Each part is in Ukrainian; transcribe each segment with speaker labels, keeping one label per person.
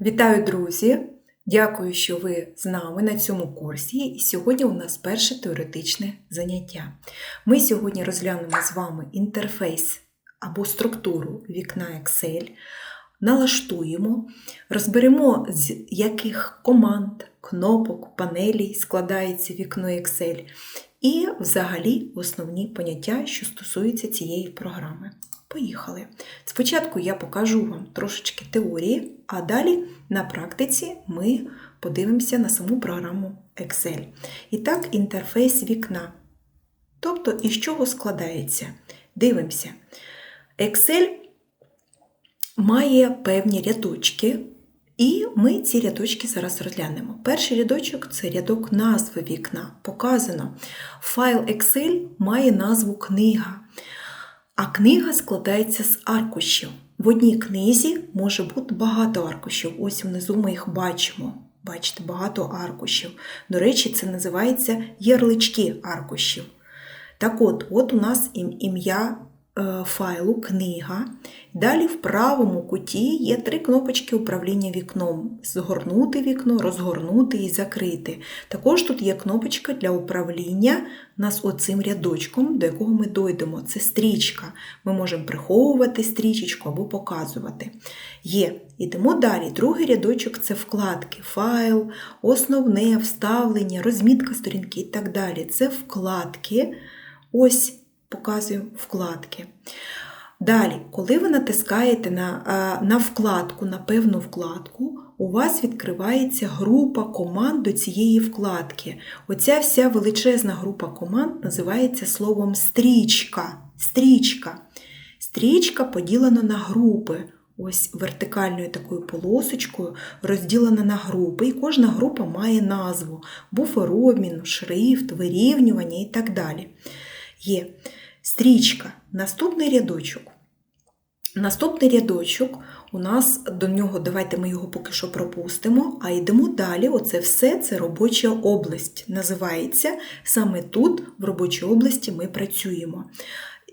Speaker 1: Вітаю, друзі! Дякую, що ви з нами на цьому курсі. І сьогодні у нас перше теоретичне заняття. Ми сьогодні розглянемо з вами інтерфейс або структуру вікна Excel, налаштуємо, розберемо, з яких команд, кнопок, панелей складається вікно Excel, і взагалі основні поняття, що стосуються цієї програми. Поїхали. Спочатку я покажу вам трошечки теорії, а далі на практиці ми подивимося на саму програму Excel. І так, інтерфейс вікна. Тобто, із чого складається? Дивимося. Excel має певні рядочки, і ми ці рядочки зараз розглянемо. Перший рядочок це рядок назви вікна. Показано. Файл Excel має назву книга. А книга складається з аркушів. В одній книзі може бути багато аркушів. Ось внизу ми їх бачимо. Бачите, багато аркушів. До речі, це називається ярлички аркушів. Так от, от у нас ім'я файлу Книга. Далі в правому куті є три кнопочки управління вікном: згорнути вікно, розгорнути і закрити. Також тут є кнопочка для управління нас оцим рядочком, до якого ми дойдемо. Це стрічка. Ми можемо приховувати стрічечку або показувати. Є. Ідемо далі. Другий рядочок це вкладки, файл, основне вставлення, розмітка сторінки і так далі. Це вкладки. Ось показую вкладки. Далі, коли ви натискаєте на на вкладку, на певну вкладку, у вас відкривається група команд до цієї вкладки. Оця вся величезна група команд називається словом стрічка. Стрічка. Стрічка поділена на групи. Ось вертикальною такою полосочкою розділена на групи, і кожна група має назву буферобмін, шрифт, вирівнювання і так далі. Є стрічка, наступний рядочок. Наступний рядочок у нас до нього, давайте ми його поки що пропустимо, а йдемо далі. Оце все це робоча область. Називається саме тут, в робочій області, ми працюємо.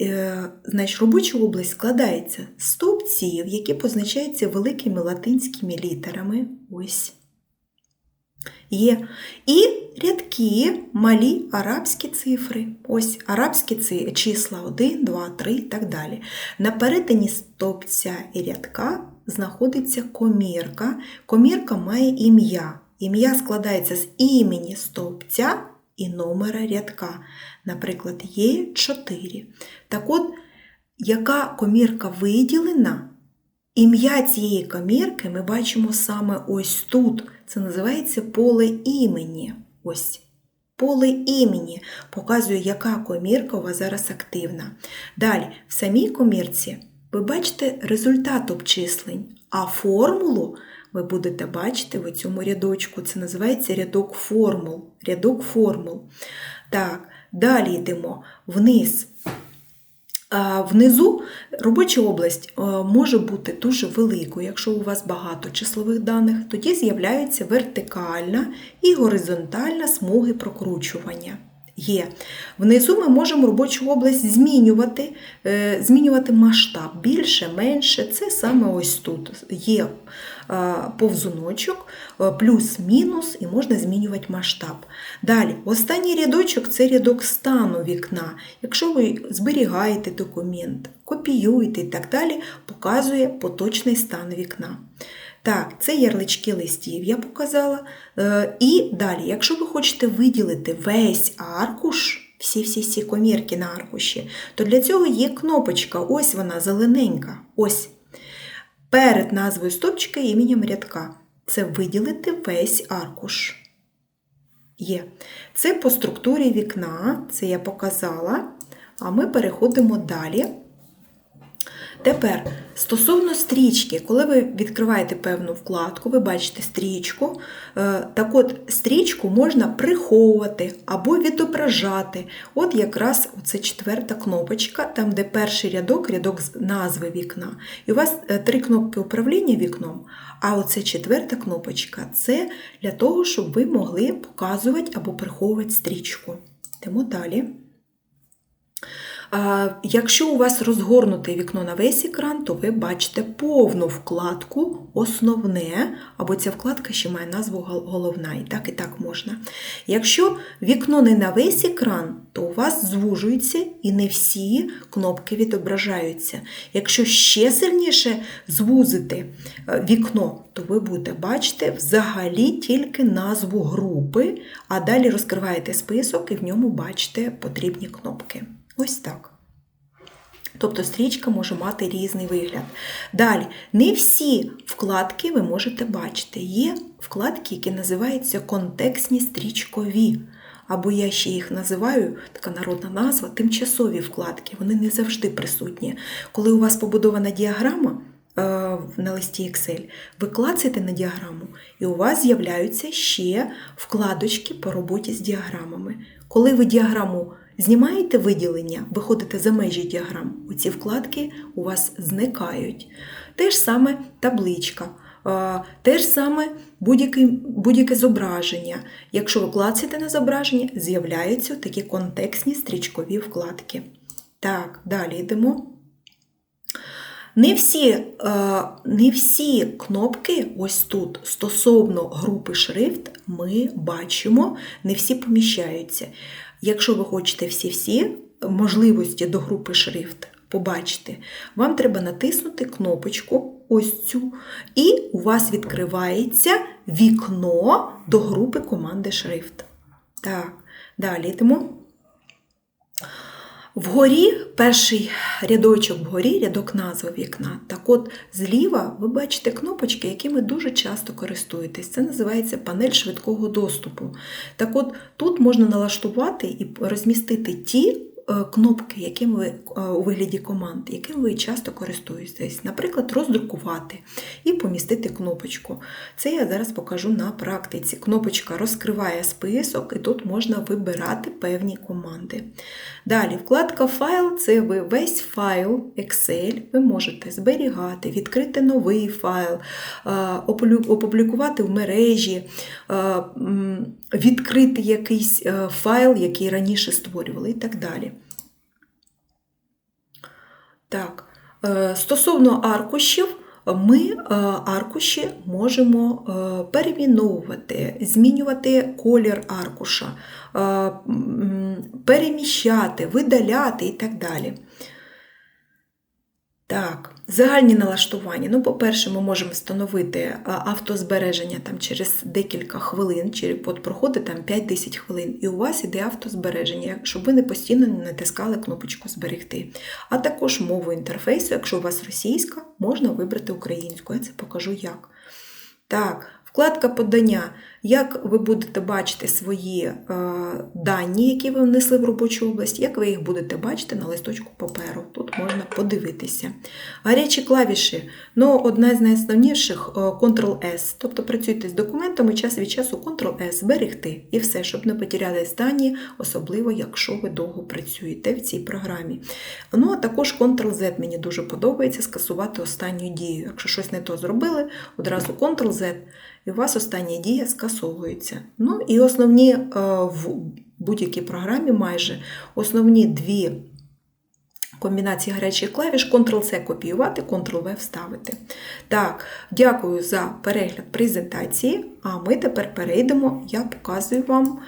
Speaker 1: Е, значить, Робоча область складається з стовпців, які позначаються великими латинськими літерами. Ось є. І рядки, малі арабські цифри. Ось арабські числа 1, 2, 3 і так далі. На перетині стовпця і рядка знаходиться комірка. Комірка має ім'я. Ім'я складається з імені стовпця і номера рядка. Наприклад, є 4. Так от, яка комірка виділена, ім'я цієї комірки ми бачимо саме ось тут. Це називається поле імені. Ось. Поле імені показує, яка комірка у вас зараз активна. Далі, в самій комірці ви бачите результат обчислень, а формулу ви будете бачити в цьому рядочку. Це називається рядок формул. Рядок формул. Так, далі йдемо вниз. Внизу робоча область е, може бути дуже великою, якщо у вас багато числових даних, тоді з'являються вертикальна і горизонтальна смуги прокручування. Є. Внизу ми можемо робочу область змінювати, е, змінювати масштаб більше, менше. Це саме ось тут. Є повзуночок, плюс-мінус, і можна змінювати масштаб. Далі, останній рядочок це рядок стану вікна. Якщо ви зберігаєте документ, копіюєте і так далі, показує поточний стан вікна. Так, це ярлички листів я показала. Е, і далі, якщо ви хочете виділити весь аркуш, всі-всі-всі комірки на аркуші, то для цього є кнопочка, ось вона зелененька. ось. Перед назвою стопчика іменем рядка. Це виділити весь аркуш. Є. Це по структурі вікна, це я показала. А ми переходимо далі. Тепер, стосовно стрічки, коли ви відкриваєте певну вкладку, ви бачите стрічку, е, так от стрічку можна приховувати або відображати. От якраз це четверта кнопочка, там, де перший рядок, рядок назви вікна. І у вас е, три кнопки управління вікном, а оце четверта кнопочка це для того, щоб ви могли показувати або приховувати стрічку. Йдемо далі. Якщо у вас розгорнуте вікно на весь екран, то ви бачите повну вкладку Основне, або ця вкладка ще має назву Головна, і так і так можна. Якщо вікно не на весь екран, то у вас звужується і не всі кнопки відображаються. Якщо ще сильніше звузити е, вікно, то ви будете бачити взагалі тільки назву групи, а далі розкриваєте список і в ньому бачите потрібні кнопки. Ось так. Тобто стрічка може мати різний вигляд. Далі, не всі вкладки ви можете бачити. Є вкладки, які називаються контекстні стрічкові. Або я ще їх називаю, така народна назва, тимчасові вкладки. Вони не завжди присутні. Коли у вас побудована діаграма е, на листі Excel, ви клацаєте на діаграму, і у вас з'являються ще вкладочки по роботі з діаграмами. Коли ви діаграму Знімаєте виділення, виходите за межі діаграм, оці вкладки у вас зникають. Те ж саме табличка, те ж саме будь-яке будь зображення. Якщо ви клацаєте на зображення, з'являються такі контекстні стрічкові вкладки. Так, далі йдемо. Не всі не всі кнопки, ось тут, стосовно групи шрифт, ми бачимо, не всі поміщаються. Якщо ви хочете всі-всі можливості до групи шрифт побачити, вам треба натиснути кнопочку ось цю, і у вас відкривається вікно до групи команди шрифт. Так, далі йдемо. Вгорі перший рядочок вгорі, рядок назви вікна. Так от зліва ви бачите кнопочки, якими дуже часто користуєтесь. Це називається панель швидкого доступу. Так от тут можна налаштувати і розмістити ті кнопки, яким ви е, у вигляді команд, яким ви часто користуєтесь. Наприклад, роздрукувати і помістити кнопочку. Це я зараз покажу на практиці. Кнопочка розкриває список, і тут можна вибирати певні команди. Далі, вкладка Файл це ви весь файл Excel ви можете зберігати, відкрити новий файл, е, опублікувати в мережі, відкрити якийсь файл, який раніше створювали, і так далі. Так, е, стосовно аркушів, ми е, аркуші можемо е, переміновувати, змінювати колір аркуша, переміщати, видаляти і так далі. Так, загальні налаштування. Ну, По-перше, ми можемо встановити автозбереження там, через декілька хвилин, чи от проходить там 5-10 хвилин, і у вас іде автозбереження, щоб ви не постійно не натискали кнопочку Зберегти. А також мову інтерфейсу, якщо у вас російська, можна вибрати українську. Я це покажу як. Так, Вкладка подання, як ви будете бачити свої е, дані, які ви внесли в робочу область, як ви їх будете бачити на листочку паперу. Тут можна подивитися. Гарячі клавіші, ну, одна з найосновніших е, Ctrl-S. Тобто працюйте з документами час від часу Ctrl-S, зберегти і все, щоб не потеряли дані, особливо, якщо ви довго працюєте в цій програмі. Ну, а також Ctrl-Z мені дуже подобається скасувати останню дію. Якщо щось не то зробили, одразу Ctrl-Z і у вас остання дія скасовується. Ну і основні е, в будь-якій програмі майже основні дві комбінації гарячих клавіш Ctrl-C копіювати, Ctrl-V вставити. Так, дякую за перегляд презентації, а ми тепер перейдемо, я показую вам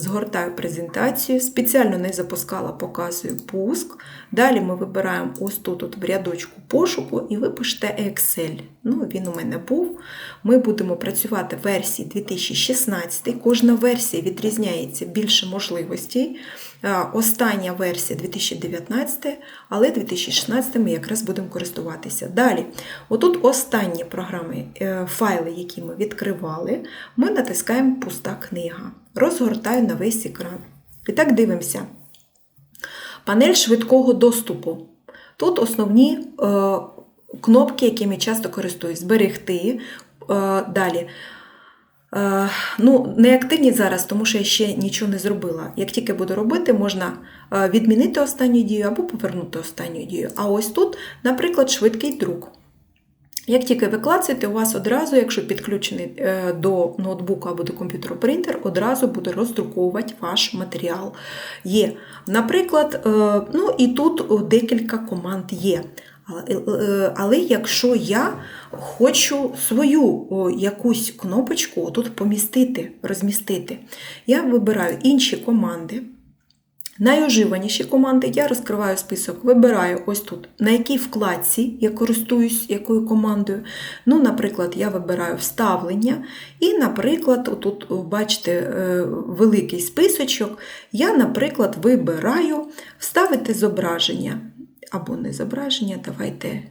Speaker 1: Згортаю презентацію, спеціально не запускала, показую пуск. Далі ми вибираємо ось тут от в рядочку пошуку і ви пишете Excel. Ну, Він у мене був. Ми будемо працювати в версії 2016. Кожна версія відрізняється більше можливостей. Остання версія 2019, але 2016 ми якраз будемо користуватися. Далі, отут останні програми, е, файли, які ми відкривали, ми натискаємо Пуста книга. Розгортаю на весь екран. І так дивимося. Панель швидкого доступу. Тут основні е, кнопки, якими часто користуюсь. Зберегти. Е, далі. Е, ну, Не активні зараз, тому що я ще нічого не зробила. Як тільки буду робити, можна відмінити останню дію або повернути останню дію. А ось тут, наприклад, швидкий друк. Як тільки ви клацаєте, у вас одразу, якщо підключений е, до ноутбука або до комп'ютеру принтер, одразу буде роздруковувати ваш матеріал. Є. Наприклад, е, ну і тут декілька команд є. Е, але якщо я хочу свою якусь кнопочку тут помістити, розмістити, я вибираю інші команди. Найуживаніші команди я розкриваю список, вибираю ось тут, на якій вкладці я користуюсь якою командою. Ну, Наприклад, я вибираю вставлення, і, наприклад, тут, бачите, е, великий списочок, я, наприклад, вибираю вставити зображення. Або не зображення, давайте.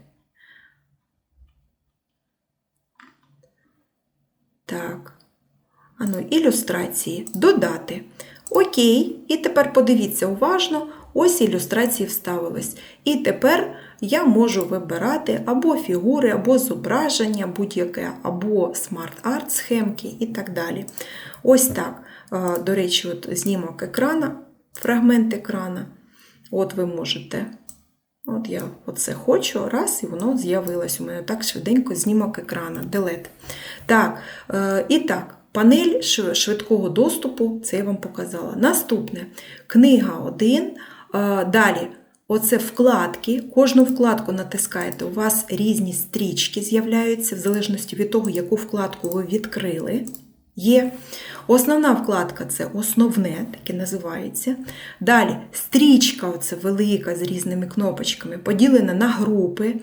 Speaker 1: Так. Ану, ілюстрації додати. Окей, і тепер подивіться уважно, ось ілюстрації вставились. І тепер я можу вибирати або фігури, або зображення, будь-яке, або смарт-арт схемки і так далі. Ось так. До речі, от знімок екрана, фрагмент екрана. От ви можете. От я оце хочу, раз, і воно з'явилось у мене так швиденько знімок екрана. Delete. Так, е, і так. Панель швидкого доступу, це я вам показала. Наступне книга 1. Далі, оце вкладки. Кожну вкладку натискаєте, у вас різні стрічки з'являються, в залежності від того, яку вкладку ви відкрили. Є. Основна вкладка це основне, таке називається. Далі стрічка, оце велика з різними кнопочками, поділена на групи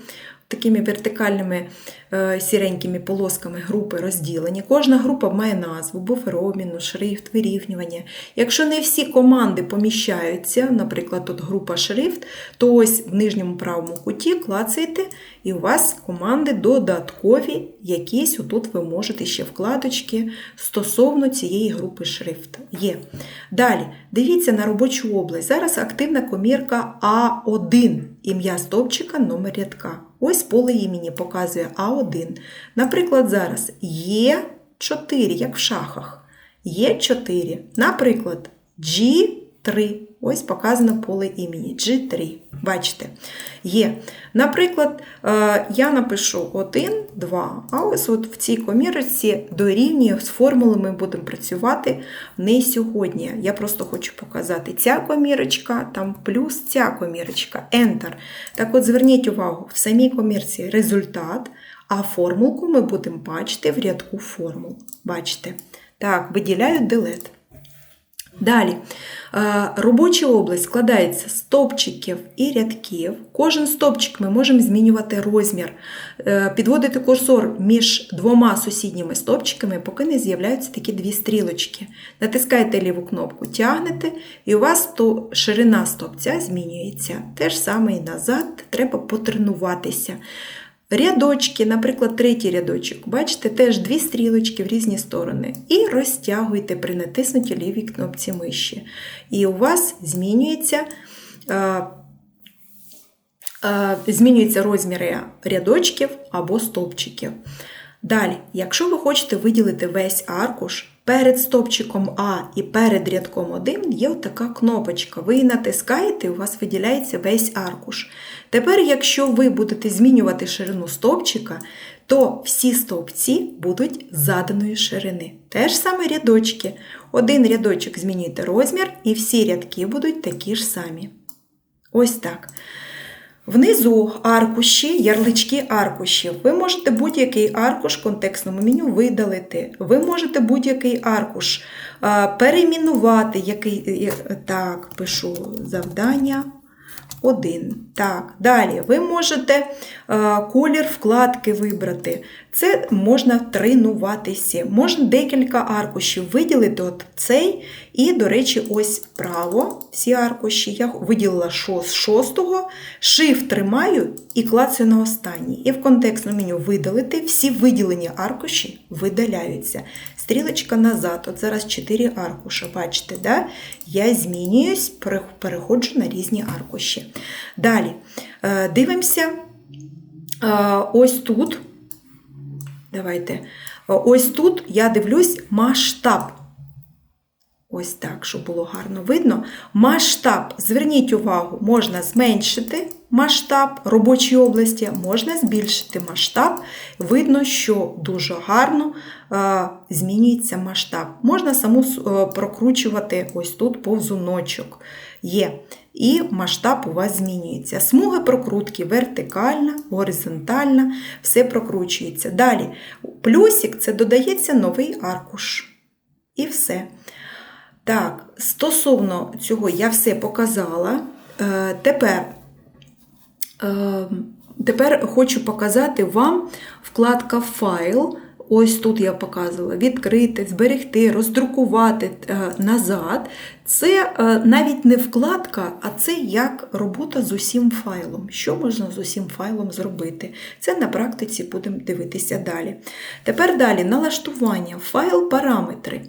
Speaker 1: такими вертикальними е, сіренькими полосками групи розділені. Кожна група має назву, буфер обміну, шрифт, вирівнювання. Якщо не всі команди поміщаються, наприклад, тут група шрифт, то ось в нижньому правому куті клацаєте, і у вас команди додаткові, якісь отут ви можете ще вкладочки стосовно цієї групи шрифт. Є. Далі, дивіться на робочу область. Зараз активна комірка А1, ім'я стовпчика, номер рядка. Ось поле імені показує А1. Наприклад, зараз є 4, як в шахах. Є 4. Наприклад, G3. Ось показано поле імені G3. Бачите, є. Наприклад, е, я напишу 1, 2, а ось от в цій комірці дорівнює з формулами будемо працювати не сьогодні. Я просто хочу показати ця комірочка, там плюс ця комірочка, Enter. Так от зверніть увагу, в самій комірці результат, а формулку ми будемо бачити в рядку формул. Бачите? Так, виділяю delete. Далі, е, робоча область складається з стопчиків і рядків. Кожен стопчик ми можемо змінювати розмір, е, підводити курсор між двома сусідніми стопчиками, поки не з'являються такі дві стрілочки. Натискаєте ліву кнопку, тягнете, і у вас то ширина стопця змінюється. Те ж саме і назад, треба потренуватися. Рядочки, наприклад, третій рядочок, бачите, теж дві стрілочки в різні сторони. І розтягуйте при натиснутій лівій кнопці миші. І у вас змінюється змінюються розміри рядочків або стовпчиків. Далі, якщо ви хочете виділити весь аркуш, перед стопчиком А і перед рядком 1 є така кнопочка. Ви її натискаєте, у вас виділяється весь аркуш. Тепер, якщо ви будете змінювати ширину стовпчика, то всі стовпці будуть заданої ширини. Те ж саме рядочки. Один рядочок змінюєте розмір, і всі рядки будуть такі ж самі. Ось так. Внизу аркуші, ярлички аркушів. Ви можете будь-який аркуш в контекстному меню видалити. Ви можете будь-який аркуш перейменувати, який, так, пишу завдання. Один. Так, Далі ви можете е, колір вкладки вибрати. Це можна тренуватися. Можна декілька аркушів виділити от цей. І, до речі, ось право всі аркуші. Я виділила з шостого, Shift тримаю і клацаю на останній. І в контекстному меню видалити всі виділені аркуші видаляються. Стрілочка назад. От зараз 4 аркуші. Бачите, да? я змінююсь, переходжу на різні аркуші. Далі е, дивимося е, ось тут. Давайте. Ось тут я дивлюсь масштаб. Ось так, щоб було гарно видно. Масштаб, зверніть увагу, можна зменшити масштаб робочої області, можна збільшити масштаб. Видно, що дуже гарно е, змінюється масштаб. Можна саму е, прокручувати ось тут повзуночок. Є. І масштаб у вас змінюється. Смуга прокрутки вертикальна, горизонтальна, все прокручується. Далі, плюсик це додається новий аркуш. І все. Так, стосовно цього я все показала. Е, Тепер, е, тепер хочу показати вам вкладка Файл. Ось тут я показувала відкрити, зберегти, роздрукувати е, назад. Це навіть не вкладка, а це як робота з усім файлом. Що можна з усім файлом зробити? Це на практиці будемо дивитися далі. Тепер далі налаштування, файл, параметри.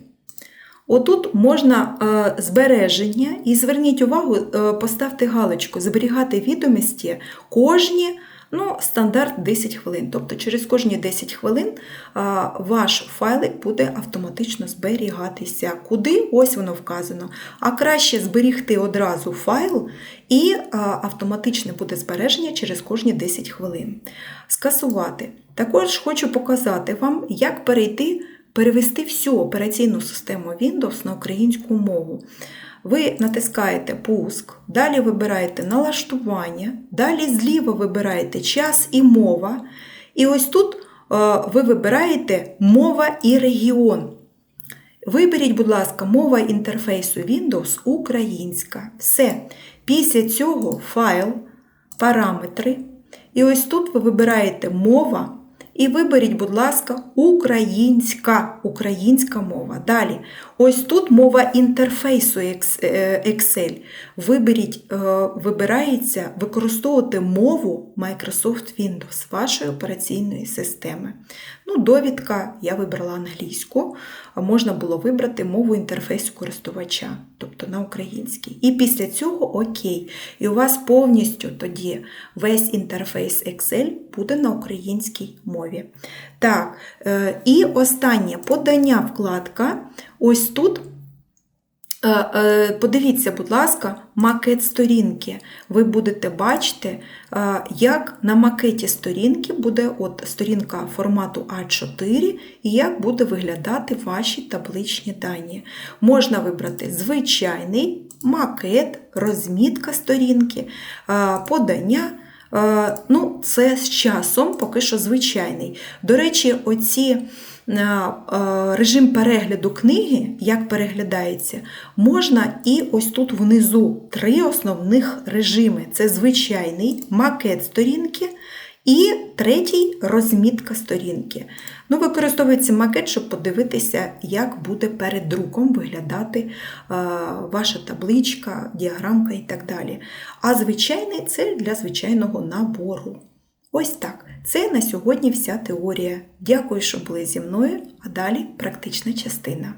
Speaker 1: Отут можна е, збереження, і зверніть увагу, е, поставте галочку, зберігати відомості кожні. Ну, стандарт 10 хвилин. Тобто через кожні 10 хвилин а, ваш файлик буде автоматично зберігатися. Куди? Ось воно вказано. А краще зберігти одразу файл, і автоматичне буде збереження через кожні 10 хвилин. Скасувати. Також хочу показати вам, як перейти, перевести всю операційну систему Windows на українську мову. Ви натискаєте пуск, далі вибираєте налаштування, далі зліва вибираєте час і мова. І ось тут ви вибираєте мова і регіон. Виберіть, будь ласка, мова інтерфейсу Windows українська. Все. Після цього файл, параметри. І ось тут ви вибираєте мова. І виберіть, будь ласка, українська українська мова. Далі, ось тут мова інтерфейсу Excel. Виберіть, е, Вибирається використовувати мову Microsoft Windows вашої операційної системи. Ну, Довідка я вибрала англійську, можна було вибрати мову інтерфейсу користувача, тобто на українській. І після цього ОК. І у вас повністю тоді весь інтерфейс Excel буде на українській мові. Так, е, і останнє подання вкладка. Ось тут. Подивіться, будь ласка, макет сторінки. Ви будете бачити, як на макеті сторінки буде от сторінка формату А4 і як буде виглядати ваші табличні дані. Можна вибрати звичайний макет, розмітка сторінки, подання. Ну, Це з часом поки що звичайний. До речі, оці. Режим перегляду книги, як переглядається, можна і ось тут внизу три основних режими: це звичайний макет сторінки і третій розмітка сторінки. Ну, Використовується макет, щоб подивитися, як буде перед друком виглядати ваша табличка, діаграмка і так далі. А звичайний це для звичайного набору. Ось так. Це на сьогодні вся теорія. Дякую, що були зі мною, а далі практична частина.